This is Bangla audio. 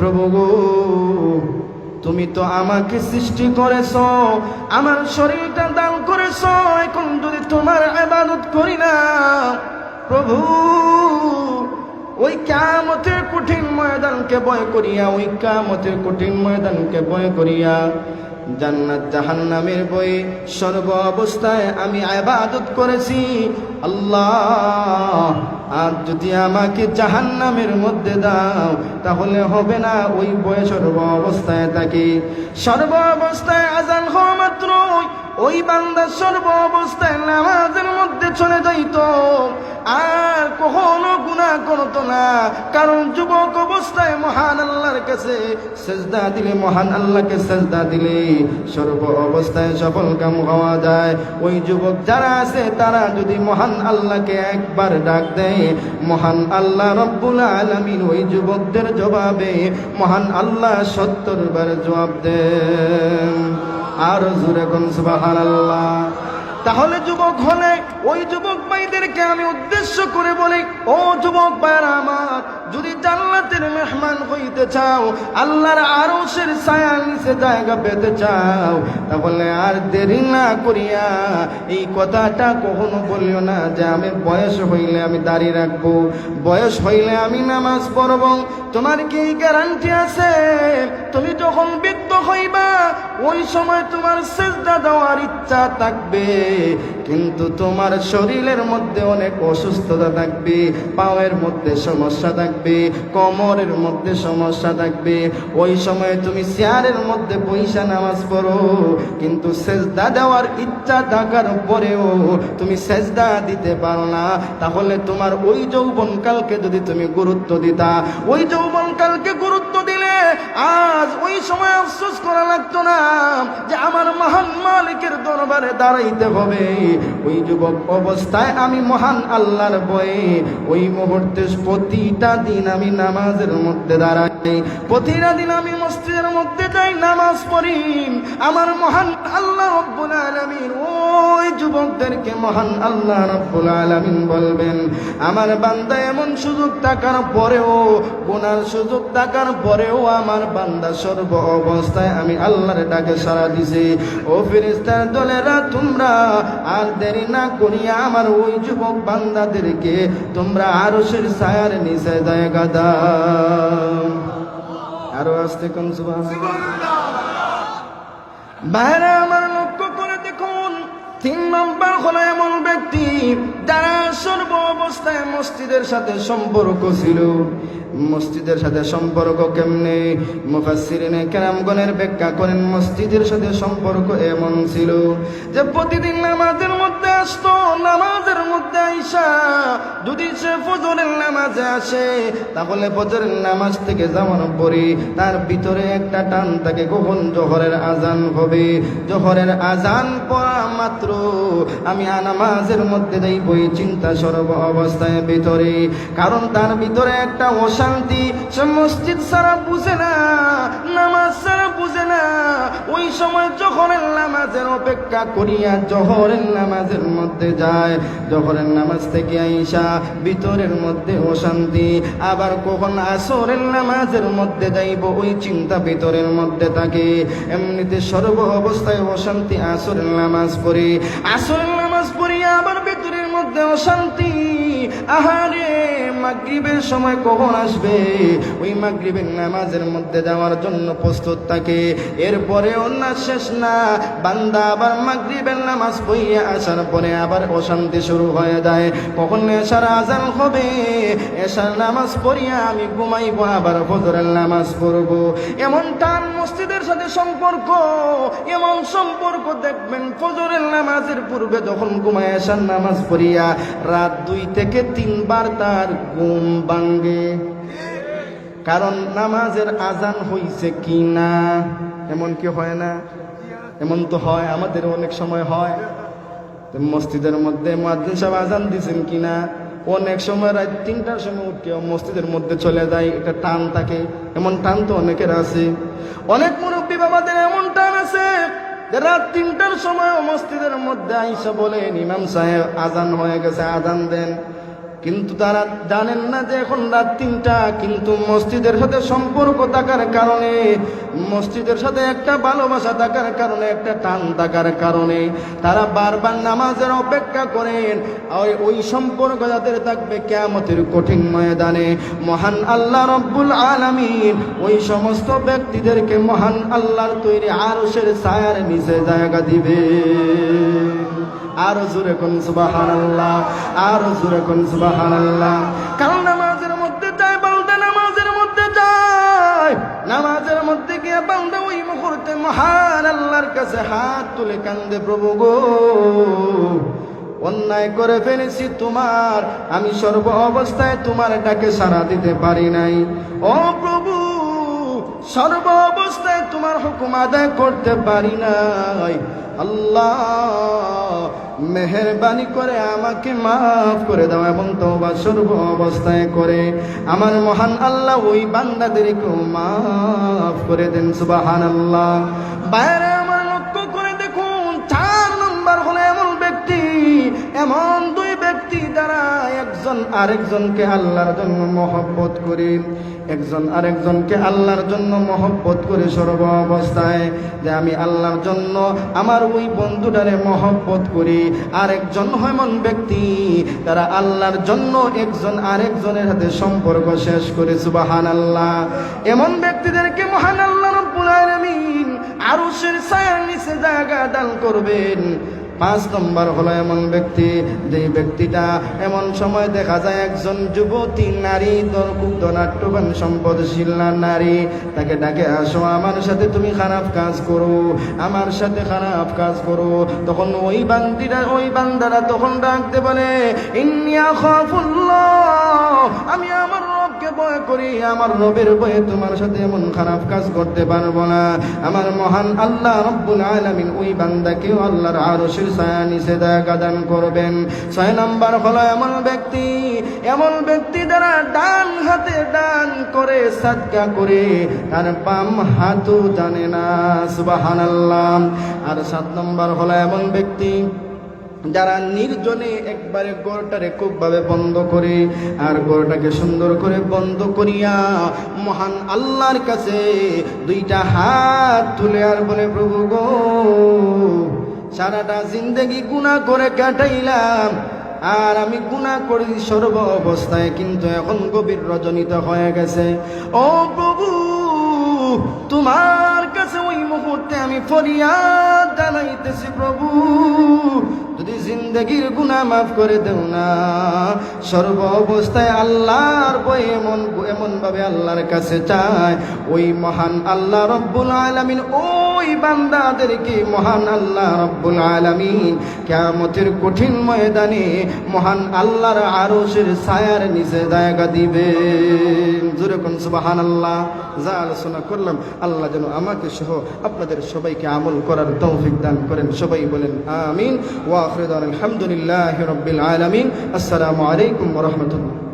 প্রভু গো, তুমি তো আমাকে সৃষ্টি করেছ, আমার শরীরটা দান করেছ, এখন যদি তোমার আবাদত করি না, প্রভু ওই কামতের কঠিন ময়দানকে বয় করিয়া, ওই কামতের কঠিন ময়দানকে বয় করিয়া জান্নাত জাহান্নামের বই সর্ব অবস্থায় আমি আবাদত করেছি। আল্লাহ, আর যদি আমাকে জাহান্নামের মধ্যে দাও, তাহলে হবে না ওই বয়ে সর্ব অবস্থায় থাকি। সর্ব অবস্থায় আজান হওয়া মাত্র ওই বান্দা সর্ব অবস্থায় নামাজের মধ্যে চলে যাইত। আর কখনো গুণা করতো না। কারণ যুবক অবস্থায় মহান আল্লাহর কাছে সেজদা দিলে, মহান আল্লাহকে সেজদা দিলে সর্ব অবস্থায় সফল কাম হওয়া যায়। ওই যুবক যারা আছে, তারা যদি মহান আল্লাহকে একবার ডাক দেয়, মহান আল্লাহ রব্বুল আলমিন ওই যুবকদের জবাবে মহান আল্লাহ সত্তর বার জবাব দেন। আর জুড়ে কোন তাহলে যুবক হলে, ওই যুবক ভাইদেরকে আমি উদ্দেশ্য করে বলি, ও যুবক ভাইরা আমার, যদি জান্নাতের মেহমান হইতে চাও, আল্লাহর আরশের ছায়ার নিচে জায়গা পেতে চাও, তাহলে আর দেরি না করিয়া এই কথাটা কখনো বলিও না যে আমি বয়স হইলে আমি দাঁড়িয়ে রাখব, বয়স হইলে আমি নামাজ পড়ব। তোমার কি গ্যারান্টি আছে? তুমি যখন বৃদ্ধ হইবা, ওই সময় তোমার সেজদা দেওয়ার ইচ্ছা থাকবে। কিন্তু তোমার শরীরের মধ্যে অনেক অসুস্থতা থাকবে পাওয়ের মধ্যে সমস্যা থাকবে, কোমরের মধ্যে সমস্যা থাকবে। ওই সময় তুমি চেয়ারের মধ্যে পয়সা নামাজ পড়ো, কিন্তু সেজদা দেওয়ার ইচ্ছা থাকার পরেও তুমি সেজদা দিতে পারো না। তাহলে তোমার ওই যৌবনকালকে যদি তুমি গুরুত্ব দিতা, ওই যৌবনকালকে গুরুত্ব দিলে আজ ওই সময় আফসোস করা লাগতো না যে আমার মহান মালিকের দরবারে দাঁড়াইতে হবে। ওই যুবক অবস্থায় আমি মহান আল্লাহর বয়ে ওই মুহূর্তে প্রতিটা দিন আমি নামাজের মধ্যে দাঁড়াই। প্রতিটা দিন আমি মসজিদের মধ্যে যাই, নামাজ পড়ি। আমার মহান আল্লাহ রব্বুল আলামিন ওই যুবকদেরকে মহান আল্লাহ রব্বুল আলামিন বলবেন, আমার বান্দা এমন সুযোগ থাকার পরেও, গুনার সুযোগ থাকার পরেও আমার বান্দা সর্ব অবস্থায় আমি আল্লাহর ডাকে সারা দিছে। ও ফিরিস্তার দলেরা, তোমরা আর দেরি না করিয়া আমার ওই যুবক বান্দাদেরকে তোমরা আরও সের ছায়ার নিচে জায়গা দাও। আরও আসতে কম বাইরে আমার লক্ষ্য করে দেখুন, তিন নম্বর হলো এমন ব্যক্তি যারা সর্ব অবস্থায় মসজিদের সাথে সম্পর্ক ছিল। মসজিদের সাথে সম্পর্ক কেমনে? মুফাসসিরিনে কেরামগণের ব্যাখ্যা করেন, মসজিদের সাথে সম্পর্ক এমন ছিল যে প্রতিদিন নামাজের মধ্যে আসতো, নামাজের মধ্যে আইসা যদি সে ফজরের নামাজে আসে, তাহলে ফজরের নামাজ থেকে যাওয়ার পরে তার ভিতরে একটা টান তাকে কখন জহরের আজান হবে? জহরের আজান পড়া মাত্র আমি নামাজের মধ্যে যাই বই চিন্তা সর্ব অবস্থায় ভিতরে। কারণ তার ভিতরে একটা অশান্তি, সে মসজিদ সারা বুঝে না, নামাজ সারা বুঝে না। ওই সময় জহরের নামাজের অপেক্ষা করিয়া জহরের নামাজের মধ্যে যায়, জহরের নামাজ থেকে আইসা ভিতরের মধ্যে অশান্তি, আবার কখন আসরের নামাজের মধ্যে যাইব, ওই চিন্তা ভিতরের মধ্যে থাকে। এমনিতে সর্ব অবস্থায় অশান্তি আসরের নামাজ পড়ি। আসরের নামাজ পড়িয়া আমার ভিতরের মধ্যে অশান্তি। আহারে, মাগরিবের সময় কখন আসবে? ওই মাগরিবের নামাজের মধ্যে যাওয়ার জন্য প্রস্তুত থাকে। এরপরে অন্য শেষ না। বান্দা আবার মাগরিবের নামাজ পড়িয়া আসার পরে আবার অশান্তি শুরু হয়ে যায়। কখন এসার আজান হবে? এসার নামাজ পড়িয়া আমি ঘুমাইবো, আবার ফজরের নামাজ পড়ব। এমন টান মসজিদের সাথে সম্পর্ক, এমন সম্পর্ক দেখবেন ফজরের নামাজের পূর্বে যখন ঘুমায় আসার নামাজ পড়িয়া রাত দুই থেকে তিনবার তার ঘুম ভাঙ্গে কারণ নামাজের আজান হইছে কি না? এমন কি হয় না? এমন তো হয় আমাদের অনেক সময় হয়। মসজিদের মধ্যে মাদ্দিন সাহেব আজান দিছেন কিনা অনেক সময় রাত তিনটার সময় উঠে মসজিদের মধ্যে চলে যায়, এটা টান থাকে। এমন টান তো অনেকের আছে। অনেক মুরব্বী বাবাদের এমন টান আছে রাত তিনটার সময় মসজিদের মধ্যে আইসা বলেন, ইমাম সাহেব, আজান হয়ে গেছে, আজান দেন। কিন্তু তারা জানেন না যে এখন রাত তিনটা, কিন্তু মসজিদের সাথে সম্পর্ক থাকার কারণে, মসজিদের সাথে একটা ভালোবাসা থাকার কারণে, একটা টান থাকার কারণে তারা বারবার নামাজের অপেক্ষা করেন। ওই ওই সম্পর্ক যাদের থাকবে কেয়ামতের কঠিন ময়দানে, মহান আল্লাহ রব্বুল আলামিন ওই সমস্ত ব্যক্তিদেরকে মহান আল্লাহর তৈরি আরশের ছায়ার নিচে জায়গা দিবে। আরও জোরে কোন সুবাহান আরও জোরে কোন সুবাহান নামাজের মধ্যে যায় নামাজের মধ্যে যায়। নামাজের মধ্যে গিয়ে ওই মুহূর্তে মহান আল্লাহর কাছে হাত তুলে কান্দে, প্রভু গো, অন্যায় করে ফেলেছি তোমার, আমি সর্ব অবস্থায় তোমার ডাকে সাড়া দিতে পারি নাই। ও প্রভু সর্ব অবস্থায় তোমার হুকুম আদায় করতে পারি নাই। আল্লাহ, মেহরবানি করে আমাকে মাফ করে দাও এবং তোবা সর্ব অবস্থায় করে। আমার মহান আল্লাহ ওই বান্দাদেরকেও মাফ করে দেন সুবাহান আল্লাহ বাইরে আমার লক্ষ্য করে দেখুন, চার নম্বর হলো এমন ব্যক্তি, এমন দুই ব্যক্তি দ্বারা একজন আরেকজনকে আল্লাহর জন্য মহব্বত করে। একজন আরেকজনকে আল্লাহর জন্য মহব্বত করে সর্ব অবস্থায় যে আমি আল্লাহর জন্য আমার ওই বন্ধুটারে মহব্বত করি। আরেকজন এমন ব্যক্তি, তারা আল্লাহর জন্য একজন আরেকজনের সাথে সম্পর্ক শেষ করে সুবাহান আল্লাহ এমন ব্যক্তিদেরকে মহান আল্লাহ রব্বুল আলামিন ছায়ার নিচে জায়গা দান করবেন। পাঁচ নম্বর হলো এমন ব্যক্তি যে ব্যক্তিটা এমন সময় দেখা যায় একজন যুবতী নারী সম্পদশীল না নারী। তাকে ডাকে, আসো, আমার সাথে তুমি খারাপ কাজ করো, আমার সাথে খারাপ কাজ করো। তখন ওই বান্দিরা, ওই বান্দারা তখন ডাকতে পারে ইন্নিয়া খাফুল্লাহ। করি আমার রবের ভয়ে তোমার সাথে এমন খারাপ কাজ করতে পারব না। আমার মহান আল্লাহ রব্বুল আলামিন ওই বান্দাকেও আল্লাহর আরশের ছায়া নিচে দেখা দান করবেন। ছয় নম্বর হলো এমন ব্যক্তি এমন ব্যক্তি দ্বারা ডান হাতে ডান করে সাদকা করে, তার বাম হাতও জানে না, সুবহানাল্লাহ। আর সাত নম্বর হলো এমন ব্যক্তি যারা নির্জনে একবারে গড়টারে খুবভাবে বন্ধ করে আর গড়টাকে সুন্দর করে বন্ধ করিয়া মহান আল্লাহর কাছে দুইটা হাত তুলে আর বলে, প্রভু গো, সারাটা জিন্দগি গুণা করে কাটাইলাম আর আমি গুণা করি সর্ব অবস্থায়, কিন্তু এখন গভীর রজনীত হয়ে গেছে। ও প্রভু, তোমার কাছে ওই মুহূর্তে আমি ফরিয়াদ জানাইতেছি প্রভু। যদি জিন্দগির গুণা মাফ করে দেও না, সর্ব অবস্থায় আল্লাহর বই এমন এমন ভাবে আল্লাহর কাছে চায় ওই মহান আল্লাহ রব্বুল আলামিন, ওই বান্দাদেরকে মহান আল্লাহ রব্বুল আলামিন কিয়ামতের কঠিন ময়দানে মহান আল্লাহর আরশের ছায়ার নিচে জায়গা দিবে জোরে কোন সুবহানাল্লাহ, যা আলোচনা করলাম, আল্লাহ যেন আমাকে সহ আপনাদের সবাইকে আমল করার তৌফিক দান করেন। সবাই বলেন আমিন। ওয়া আলহামদুলিল্লাহ রবিল আলমিন। আসসালামু আলাইকুম রাহমাতুল্লাহ।